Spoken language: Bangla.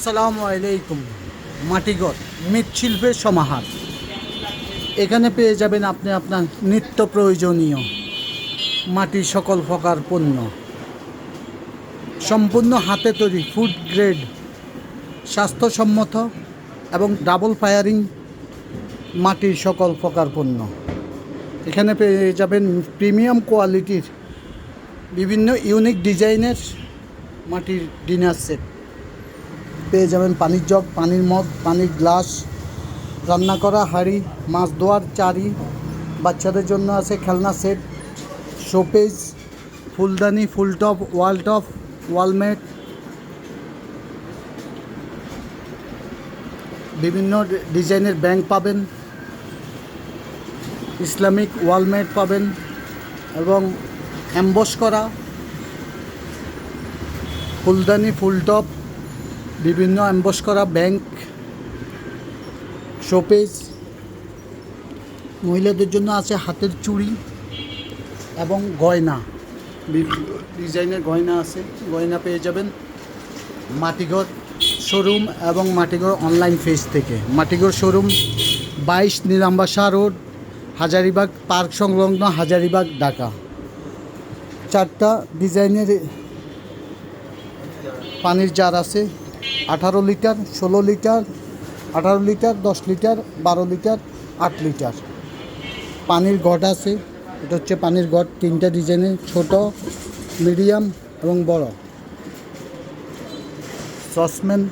আসসালামু আলাইকুম, মাটিগড় মৃৎশিল্পের সমাহার। এখানে পেয়ে যাবেন আপনি আপনার নিত্য প্রয়োজনীয় মাটির সকল প্রকার পণ্য। সম্পূর্ণ হাতে তৈরি ফুড গ্রেড স্বাস্থ্যসম্মত এবং ডাবল ফায়ারিং মাটির সকল প্রকার পণ্য। এখানে পেয়ে যাবেন প্রিমিয়াম কোয়ালিটির বিভিন্ন ইউনিক ডিজাইনের মাটির ডিনার সেট পেয়ে যাবেন পানির জগ, পানির মগ পানির গ্লাস, রান্না করা হাঁড়ি, মাছ ধোয়ার চারি, বাচ্চাদের জন্য আছে খেলনা সেট শোপেজ ফুলদানি, ফুলটপ ওয়াল টপ ওয়ালমেট, বিভিন্ন ডিজাইনের ব্যাংক পাবেন, ইসলামিক ওয়ালমেট পাবেন এবং অ্যাম্বস করা, ফুলদানি, ফুলটপ বিভিন্ন অ্যাম্বস করা ব্যাংক শোপেজ মহিলাদের জন্য আছে হাতের চুড়ি এবং গয়না। ডিজাইনের গয়না আছে, গয়না পেয়ে যাবেন মাটিঘর শোরুম এবং মাটিঘর অনলাইন পেজ থেকে। মাটিঘর শোরুম বাইশ নীলাম্বাসা রোড হাজারিবাগ পার্ক সংলগ্ন হাজারিবাগ, ঢাকা। চারটা ডিজাইনের পানির জার আছে। আঠারো লিটার, ষোলো লিটার, আঠারো লিটার, দশ লিটার, বারো লিটার, আট লিটার। পানির ঘট আছে, এটা হচ্ছে পানির ঘট তিনটা ডিজাইনের ছোট, মিডিয়াম এবং বড়। সসম্যান